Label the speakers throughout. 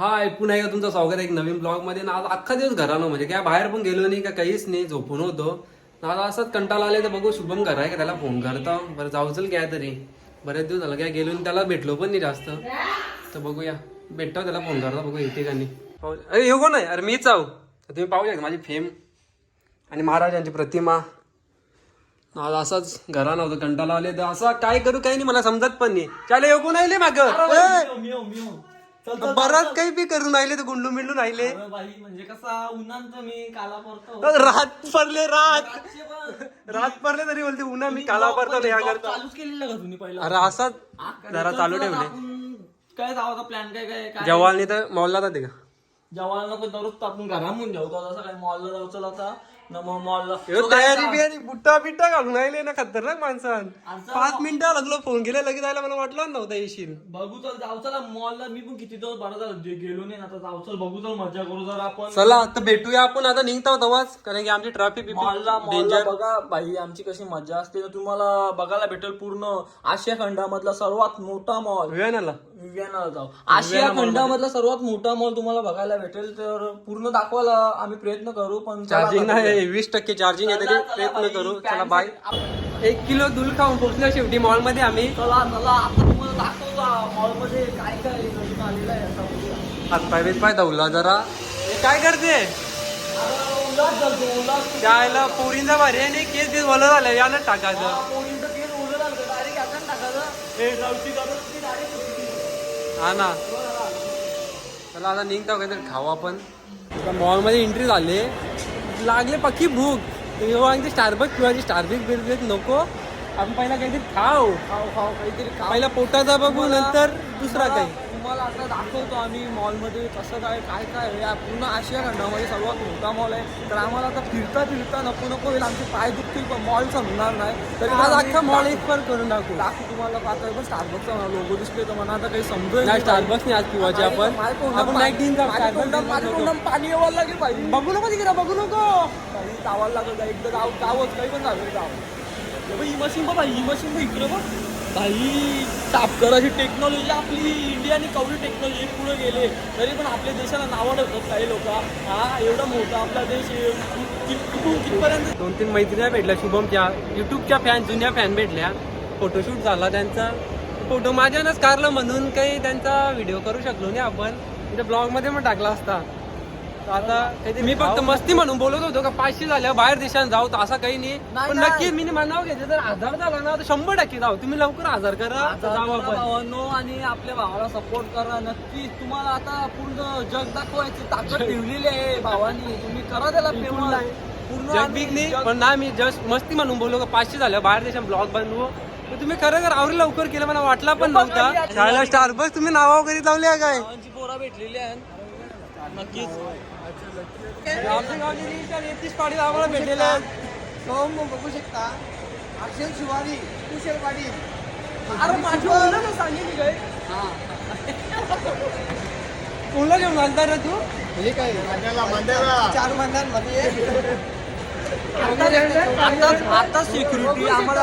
Speaker 1: हाय पुन्हा एकदा तुमचं स्वागत आहे एक नवीन ब्लॉगमध्ये? ना आज अख्खा दिवस घरानं म्हणजे काय बाहेर पण गेलो नाही का काहीच नाही झोपून होतो. ना आता असंच कंटाळा आले तर बघू शुभम घर आहे का त्याला फोन करता. बरं जाऊ चल काय तरी. बरेच दिवस झालं काय गेलो त्याला भेटलो पण नाही जास्त. तर बघूया. भेटतो त्याला फोन करता बघू येते का नाही. पाहू अरे येऊ कोण आहे? अरे मीच आहो. तुम्ही पाहू शकता माझी फेम आणि महाराजांची प्रतिमा. आज असाच घरा नव्हतं कंटाळा आले तर असं काय करू काही नाही मला समजत पण नाही. चाले येऊ कोण आले माग? बराच काही बी करून राहिले तर गुंडू मिंडून राहिले.
Speaker 2: बाई म्हणजे कसा उन्हांत मी काला पडतो.
Speaker 1: रात पडले रात. रात पडले तरी बोलते उन्हा मी काला पडतो या करता.
Speaker 2: चालूच केलेलं का तुम्ही पहिला?
Speaker 1: अरे असाच जरा चालू ठेवले.
Speaker 2: काय जाऊ प्लॅन काय काय
Speaker 1: जवालनी तर मॉलला जाते का?
Speaker 2: जेवायला नको दररोज आपण घरामून जेवतो असं काय मॉलला जाऊ चला आता. मॉलला
Speaker 1: ह्यो तयारी बियारी बुट्टा बिट्टा घालून राहिले ना खतरनाक माणसान पाच मिनिटं लागलो फोन केला लगेच जायला मला वाटलं नव्हतं येशील.
Speaker 2: बघू चल जाऊ चला मॉलला मी पण किती दिवस बरं झालं जे गेलो नाही ना आता जाऊ चल बघू चल मजा करू जरा आपण.
Speaker 1: चला आता भेटूया आपण आता निघता तेव्हाच कारण की आमची ट्रॅफिक
Speaker 2: मॉलला मॉलला बघा बाई आमची कशी मजा असते तर तुम्हाला बघायला भेटेल पूर्ण आशिया खंडामधला सर्वात मोठा मॉल.
Speaker 1: विवेनाला
Speaker 2: विव्यानाला जाऊ. आशिया खंडामधला सर्वात मोठा मॉल तुम्हाला बघायला भेटेल तर पूर्ण दाखवायला आम्ही प्रयत्न करू पण चला
Speaker 1: चार्जिंग नाही. वीस टक्के चार्जिंग आहे तरी प्रयत्न करू. चला बाय एक किलो दूध खाऊन पोहोचलो शेवटी मॉलमध्ये आम्ही. हातपाय बितपाय धावला जरा. हे काय करते? त्याला पोरींचा भारी आणि केस बीस वलं झालं यानं टाकायचं.
Speaker 2: हे
Speaker 1: ना. चला आता निघतो काहीतरी खाऊ आपण. मॉलमध्ये एंट्री झाले. लागले पक्की भूक. ते स्टारबक किंवा स्टारबिक बिरबिक नको. आपण पहिला काहीतरी खाऊ.
Speaker 2: खाऊ खाऊ काहीतरी
Speaker 1: पहिला पोटाचा बघू नंतर दुसरा काही.
Speaker 2: तुम्हाला आता दाखवतो आम्ही मॉलमध्ये कसं काय काय काय. या पूर्ण आशिया खंडामध्ये सर्वात मोठा मॉल आहे. तर आम्हाला आता फिरता फिरता नको नको होईल आमचे पाय दुखतील पण मॉल संपणार नाही. तरी
Speaker 1: आज अख्खा मॉल
Speaker 2: दाखवू.
Speaker 1: एक पण करून टाकू.
Speaker 2: दाखवू तुम्हाला पाहतोय पण स्टारबक्सचा लोगो दिसतोय तर मला आता काही समजेल
Speaker 1: नाही स्टारबक्स नाही आज पिवायचे आपण. आपण
Speaker 2: पाणी यावं लागेल पाहिजे
Speaker 1: बघू नको तिकडे बघू नको.
Speaker 2: काही जावं लागेल एकदा जाव जावंच काही पण झालं जावं ही मशीन बघा ही मशीन बघ इकडे बघ. काही अशी टेक्नॉलॉजी आपली इंडियाने कवडी टेक्नॉलॉजी पुढे गेले तरी पण आपल्या देशाला नावं ठेवतात काही लोक. हा एवढा मोठा आपला देश कुठून कितपर्यंत?
Speaker 1: दोन तीन मैत्रिणी भेटल्या शुभमच्या. युट्यूबच्या फॅन जुन्या फॅन भेटल्या. फोटोशूट झाला त्यांचा. फोटो माझ्यानंच कारलं म्हणून काही त्यांचा व्हिडिओ करू शकलो नाही आपण. म्हणजे ब्लॉगमध्ये पण टाकला असता. आता मी फक्त मस्ती म्हणून बोलत होतो का पाचशे झाल्या बाहेर देशात जाऊ तर असं काही नाही. पण. नक्की मी म्हणावं घेते जर हजार झाला ना तर शंभर टक्के जाऊ. तुम्ही लवकर हजार करा तर जाऊ आपण.
Speaker 2: भावांनो आणि आपल्या भावाला सपोर्ट करा. नक्कीच तुम्हाला आता पूर्ण जग दाखवायची ताकद ठेवलेली आहे भावानी. तुम्ही करा त्याला फेमस पूर्ण
Speaker 1: जग बिग नाही
Speaker 2: जग-
Speaker 1: पण ना मी जस्ट मस्ती म्हणून बोललो का पाचशे झालं बाहेर देशात ब्लॉग बनवू. तर तुम्ही खरं खरं आवरी लवकर केलं मला वाटला पण नव्हता. शाळेला स्टारबक्स तुम्ही नावा वगैरे लावले काय?
Speaker 2: भावांची पोरा भेटलेली आहेत. नक्कीच.
Speaker 1: आमच्या गावची एकतीस पाटील आम्हाला भेटलेले आहेत.
Speaker 3: बघू शकता. अक्षय शिवारी कुशल पाटील.
Speaker 2: अरे माझी सांगितली काय
Speaker 1: कोणला घेऊन घालता रे तू?
Speaker 3: म्हणजे काय? चार महिन्यांमध्ये
Speaker 2: आताच आता सिक्युरिटी आम्हाला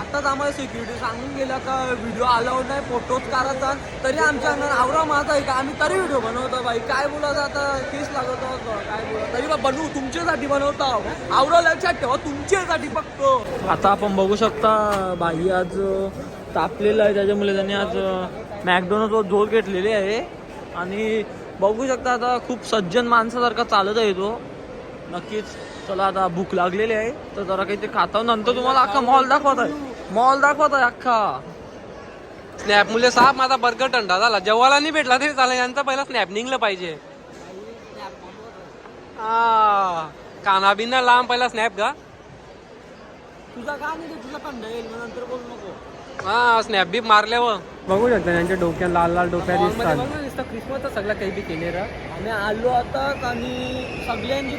Speaker 2: आताच आम्हाला सिक्युरिटी सांगून गेला का व्हिडिओ अलाउड नाही फोटोच करायचा तरी आमच्या अंगात आवरा माझा आहे का? आम्ही तरी व्हिडिओ बनवतो बाई काय बोलायचं आता? केस लागत काय बोला तरी बा बनवू तुमच्यासाठी बनवतो आवरा लक्षात ठेवा तुमच्यासाठी फक्त आता आपण बघू शकता बाई आज तापलेलं आहे. त्याच्यामुळे त्यांनी आज मॅकडॉनल्डवर झोल घेतलेली आहे. आणि बघू शकता आता खूप सज्जन माणसासारखा चालत आहे तो. नक्कीच. चला आता भूक लागलेली आहे. तर जरा काही ते खाता नंतर तुम्हाला अख्खा मॉल दाखवत आहे. मॉल दाखवत आहे अख्खा.
Speaker 1: स्नॅप मुले साप माझा बर्गर थंडा झाला. जेव्हाला नाही भेटला तरी चालेल. यांचा पहिला स्नॅप निघलं पाहिजे. आ, काना बिना लांब पहिला स्नॅप का
Speaker 2: तुझा का नाही तुझा थंड येईल. मग नंतर बोलू नको.
Speaker 1: हा स्नॅप बी मारल्यावर बघू शकता त्यांच्या डोक्यात लाल लाल डोक्या दिसतात. क्रिसमसचा सगळं काही बी केले रा.
Speaker 2: आम्ही आलो आता आणि सगळ्यांची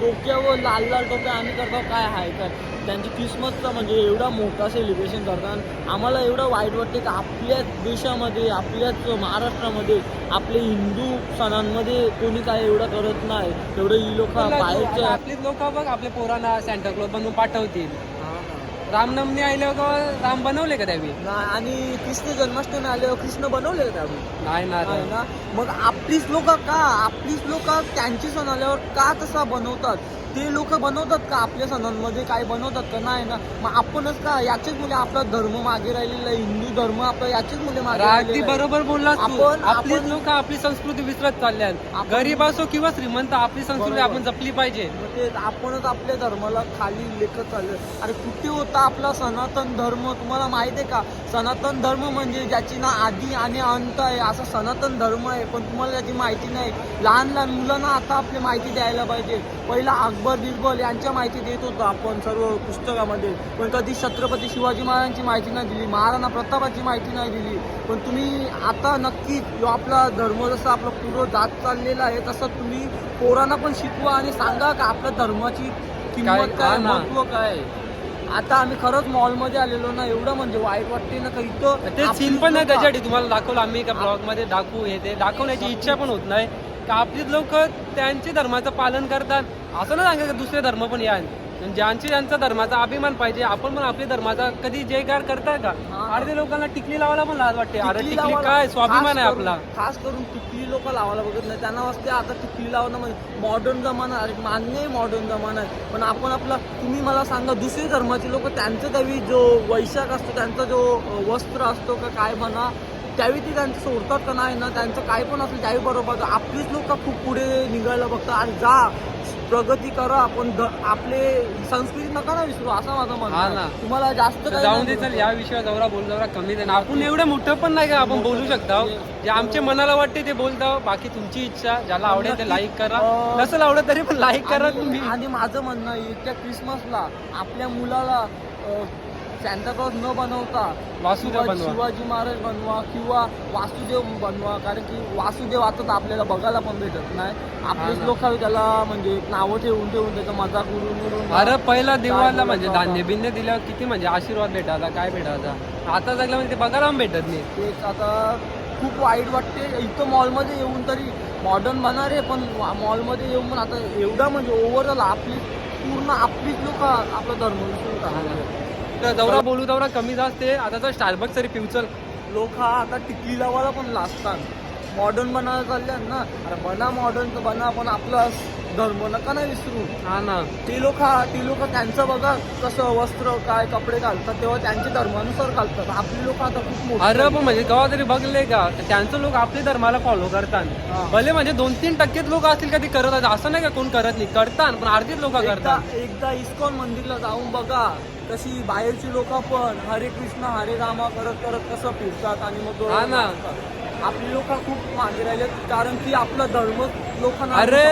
Speaker 2: डोक्यावर लाल लाल टोप्या आम्ही करतो काय आहे काय त्यांची क्रिसमसचं म्हणजे एवढा मोठा सेलिब्रेशन करतात. आम्हाला एवढं वाईट वाटते की आपल्याच देशामध्ये आपल्याच महाराष्ट्रामध्ये आपले हिंदू सणांमध्ये कोणी काय एवढं करत नाही. एवढं ही लोक बाहेरचे
Speaker 1: आपलीच लोक बघ आपल्या पोरांना सॅन्टा क्लॉज बनवून पाठवतील. रामनवमी आल्यावर राम बनवले का त्यावेळी?
Speaker 2: नाही आणि कृष्ण जन्माष्टमी आल्यावर कृष्ण बनवले का त्यावेळी?
Speaker 1: नाही ना
Speaker 2: आहे ना? मग आपलीच लोक का? आपलीच लोक त्यांची सण आल्यावर का तसा बनवतात? ते लोक बनवतात का आपल्या सणांमध्ये? काय बनवतात का? नाही ना. मग आपणच का? याचेच मुले आपला धर्म मागे राहिलेला आहे. हिंदू धर्म आपला याचेच मुले मागे
Speaker 1: अगदी
Speaker 2: राहिलेला आहे.
Speaker 1: बरोबर बोललास तू.
Speaker 2: आपण-
Speaker 1: आपलीच
Speaker 2: आपण-
Speaker 1: लोक आपली संस्कृती विसरत चालल्यात.
Speaker 2: आपण-
Speaker 1: गरीब असो किंवा श्रीमंत आपली संस्कृती
Speaker 2: बरोबर.
Speaker 1: आपण जपली पाहिजे.
Speaker 2: मग ते आपणच आपल्या धर्माला खाली लेखत चाललं अरे कुठे होता आपला सनातन धर्म? तुम्हाला माहिती आहे का? सनातन धर्म म्हणजे ज्याची ना आधी आणि अंत आहे. असा सनातन धर्म आहे. पण तुम्हाला त्याची माहिती नाही. लहान लहान मुलांना आता आपली माहिती द्यायला पाहिजे. पहिला अकबर बिरबल यांच्या माहिती देत होतो आपण सर्व पुस्तकामध्ये. पण कधी छत्रपती शिवाजी महाराजांची माहिती नाही दिली महाराणा प्रतापाची माहिती नाही दिली. पण तुम्ही आता नक्कीच ह्यो आपला धर्म जसा आपला पूर्व जात चाललेला आहे तसं तुम्ही पोरांना पण शिकवा आणि सांगा का आपल्या धर्माची किंमत
Speaker 1: काय-.
Speaker 2: महत्त्व काय आहे. आता आम्ही खरंच मॉलमध्ये आलेलो ना एवढं म्हणजे वाईट वाटते ना का इथं
Speaker 1: ते सीन पण नाही त्याच्यासाठी तुम्हाला दाखवलं आम्ही का ब्लॉगमध्ये दाखवू हे ते. दाखवण्याची इच्छा पण होत नाही. का आपलीच लोक त्यांच्या धर्माचं पालन करतात? असं नाही सांगा दुसरे धर्म पण या ज्यांची ज्यांचा धर्माचा अभिमान पाहिजे आपण पण आपल्या धर्माचा कधी जयकार करताय का. अर्धे लोकांना टिकली लावायला पण लाज वाटते. अरे
Speaker 2: टिकली
Speaker 1: काय? स्वाभिमान आहे आपला.
Speaker 2: खास करून टिकली लोक लावायला बघत नाही. त्यांना वाटते आता टिकली लावणं म्हणजे मॉडर्न जमाना अरे मान्य मॉडर्न जमाना आहे. पण आपण आपला तुम्ही मला सांगा दुसरे धर्माचे लोक त्यांचं त्यावेळी जो वैशाख असतो त्यांचा जो वस्त्र असतो का काय म्हणा त्यावेळी ते त्यांचं सोडतात का नाही ना त्यांचं काय पण असलं त्यावेळी बरोबर. आपलीच लोक खूप पुढे निघायला बघतात आणि जा प्रगती करा पण ध- आपले संस्कृती नका ना विसरू. असा माझा म्हणणं. तुम्हाला जास्त
Speaker 1: जाऊन दे चल. या विषयावर जवरा बोल जवरा कमी दे ना. आपण एवढं मोठं पण नाही का आपण बोलू शकतो. जे आमच्या मनाला वाटते ते बोलतो. बाकी तुमची इच्छा ज्याला आवडेल ते लाईक करा. नसेल आवडत तरी पण लाईक करा तुम्ही.
Speaker 2: आणि माझं म्हणणं आहे त्या क्रिसमसला आपल्या मुलाला सॅन्टा क्लॉज न बनवता
Speaker 1: वासुदेव.
Speaker 2: शिवाजी महाराज बनवा किंवा वासुदेव बनवा कारण की वासुदेव आता आपल्याला बघायला पण भेटत नाही. आपलेच. लोक त्याला म्हणजे नावं ठेवून ठेवून त्याचा मजाक उडून उडून
Speaker 1: अरे पहिला देवाला म्हणजे? धान्य बिन्य दिल्यावर किती म्हणजे आशीर्वाद भेटायचा काय भेटायचा? आता जगला म्हणजे ते बघायला पण भेटत नाही.
Speaker 2: तेच आता खूप वाईट वाटते. इथं मॉलमध्ये येऊन तरी मॉडर्न बनणार आहे पण मॉलमध्ये येऊन पण आता एवढा म्हणजे ओव्हरऑल आपली पूर्ण आपलीच लोक आपला धर्म विसरून टाकले
Speaker 1: तर दौरा बोलू दौरा कमी जास्त आता तर स्टारबक्स तरी पिवचल
Speaker 2: लोक हा आता टिकली लावायला पण लाजतात. मॉडर्न बनायला चालल्यात ना अरे बना मॉडर्न तर बना पण आपला धर्म नका ना विसरू.
Speaker 1: हा ना.
Speaker 2: ती लोक ती लोक त्यांचं बघा कसं वस्त्र काय कपडे घालतात तेव्हा त्यांच्या धर्मानुसार घालतात. आपली लोक आता खूप
Speaker 1: अरे पण म्हणजे केव्हा तरी बघले का तर त्यांचं लोक आपल्या धर्माला फॉलो करतात. भले म्हणजे दोन तीन टक्केच लोक असतील का ते करत आहेत असं नाही का कोण करत नाही करतात पण अर्धीच लोक करतात.
Speaker 2: एकदा इस्कॉन मंदिरला जाऊन बघा कशी बाहेरची लोक पण हरे कृष्ण हरे रामा करत करत कसं फिरतात आणि मग
Speaker 1: हा ना.
Speaker 2: आपली लोक खूप मागे राहिले कारण की आपला धर्म लोकांना
Speaker 1: अरे.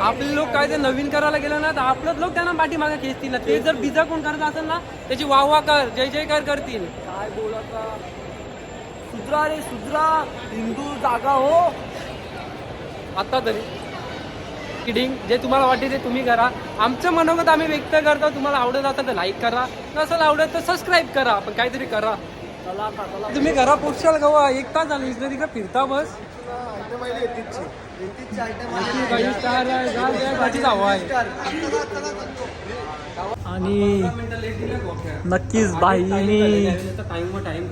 Speaker 1: आपले लोक काय ते नवीन करायला गेलं ना तर आपलंच लोक त्यांना पाठीमागे खेचतील ना. ते जर बिजा कोण करत असेल ना त्याची वाह वाह कर जय जयकार करतील.
Speaker 2: काय बोलायचा? सुधरा रे सुधरा. हिंदू जागा हो.
Speaker 1: आता तरी. किडिंग जे तुम्हाला वाटते ते तुम्ही करा. आमचं मनोगत आम्ही व्यक्त करतो. तुम्हाला आवडत असेल तर लाईक करा. नसेल आवडत तर सबस्क्राईब करा. पण काहीतरी करा. तुम्ही घरा पोचाल गवा एक तास झालं इकडे तिकडे फिरता बस.
Speaker 2: आणि नक्कीच बाईनी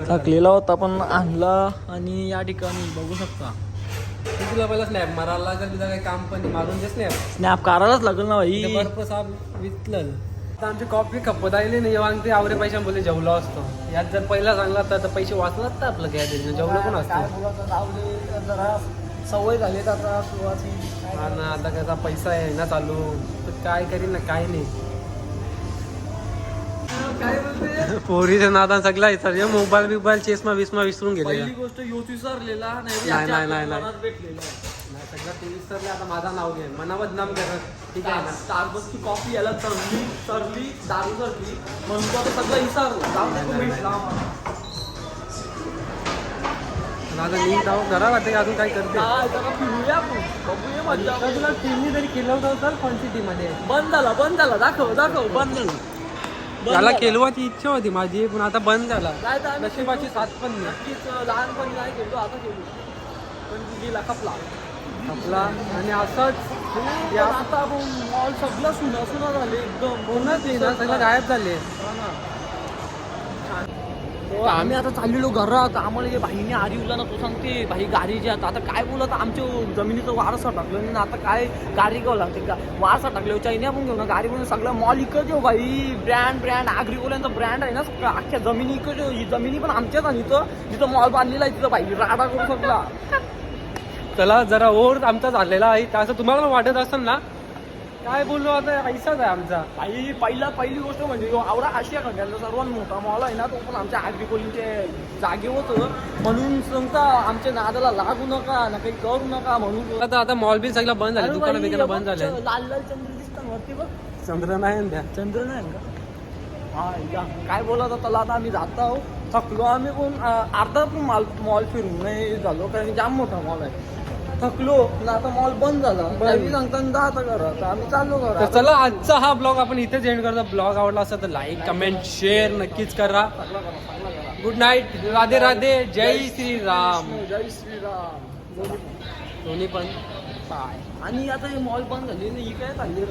Speaker 2: थकलेला होता पण आणला आणि या ठिकाणी बघू शकता.
Speaker 1: तुला पहिला स्नॅप मारायला लागेल तुझं काही काम पण. मारून दे स्नॅप
Speaker 2: स्नॅप करायलाच लागेल ना भाई
Speaker 1: विचलल आता आमची कॉफी खपत आली नाही. जेव्हा ते आवरे पैशा बोलले जेवलो असतो. यात जर पहिला सांगला तर तर पैसे वाचला असतं आपलं काय तरी. जेवलो पण असतं.
Speaker 2: जरा सवय झाली आता सुरुवाती.
Speaker 1: हा ना आता कसा पैसा आहे ना चालू. तर काय करीन ना काय नाही. पोरीच्या नादा सगळा सगळे मोबाईल बिबाईल चेस्मा विस्मा विसरून गेले
Speaker 2: गोष्ट योच विसरलेला नाही
Speaker 1: नाही, नाही, सगळं ते विसरले आता माझं नाव घे. मना बदनाम करत ठीक आहे ना?
Speaker 2: स्टारबक्सची कॉफी याला चरली चरली दारू चरली म्हणून तो आता सगळं विसरलो. जाऊ दे
Speaker 1: जाऊ घरा वाटते की अजून काय करते.
Speaker 2: हा, जरा फिरूया आपण. बघूया मज्जा
Speaker 1: तर तुला टीमनी तरी केलं होतं
Speaker 2: बंद झाला बंद झाला. दाखव दाखव बंद झाला. बंद
Speaker 1: त्याला
Speaker 2: झाला.
Speaker 1: केलवाची इच्छा होती माझी पण आता बंद झाला.
Speaker 2: नाही तर आम्ही
Speaker 1: नशिबाची साथ पण नाही.
Speaker 2: नक्कीच लहानपणी नाही खेळतो आता खेळू. पण गेला खपला
Speaker 1: आपला. आणि असंच
Speaker 2: आता आपण मॉल सगळं सुना सुना झाले एकदम.
Speaker 1: कोणच ना सगळं गायब झाले.
Speaker 2: हो, आम्ही आता चाललेलो घरात. आम्हाला जे आधी उरला ना तो सांगते. भाई जी आता आता काय बोलत आमच्या जमिनीचं वारसा टाकलं ना आता काय गाडी घ्यावं लागते का वारसा टाकलं चायने पण घेऊ ना गाडी म्हणून सगळं मॉल इकडे येऊ भाई ब्रँड ब्रँड आग्रिकोल्यांचा ब्रँड आहे ना सगळं. अख्ख्या जमिनी इकडे ही जमिनी पण आमच्याच आहे इथं. जिथं मॉल बांधलेला आहे तिथं भाई राडा करू शकला.
Speaker 1: चला जरा ओर आमचा झालेला आहे. असं तुम्हाला वाटत असेल ना काय बोललो आता ऐसाच आहे आमचा.
Speaker 2: भाई पहिला पहिली गोष्ट म्हणजे आवडा आशिया खंडातला सर्वात मोठा मॉल आहे ना तो पण आमच्या आग्रिकोलीचे जागे होतं म्हणून सांगता आमच्या नादाला लागू नका ना काही करू नका म्हणून
Speaker 1: आता आता मॉल बी सगळं बंद झाले दुकानं बिकानं बंद झाले.
Speaker 2: लाल लाल चंद्र दिसतात वरती बघ.
Speaker 1: चंद्र नाही द्या
Speaker 2: चंद्र नाही का? हा या. काय बोलत होता त्याला आता आम्ही जात आहोत. थकलो आम्ही पण अर्धा पण मॉल मॉल फिरून नाही झालो कारण जाम मोठा मॉल आहे. थकलो. पण आता मॉल बंद झाला. त्यांनी सांगताना आता घरात आम्ही चाललो
Speaker 1: तर
Speaker 2: घरात
Speaker 1: चला आजचा हा ब्लॉग आपण इथेच एंड करतो. ब्लॉग आवडला असेल तर लाईक कमेंट शेअर नक्कीच करा. Good night Radhe Radhe. जय श्रीराम.
Speaker 2: जय श्रीराम.
Speaker 1: दोन्ही पण.
Speaker 2: आणि आता हे मॉल बंद झाले ना ही काय चालली?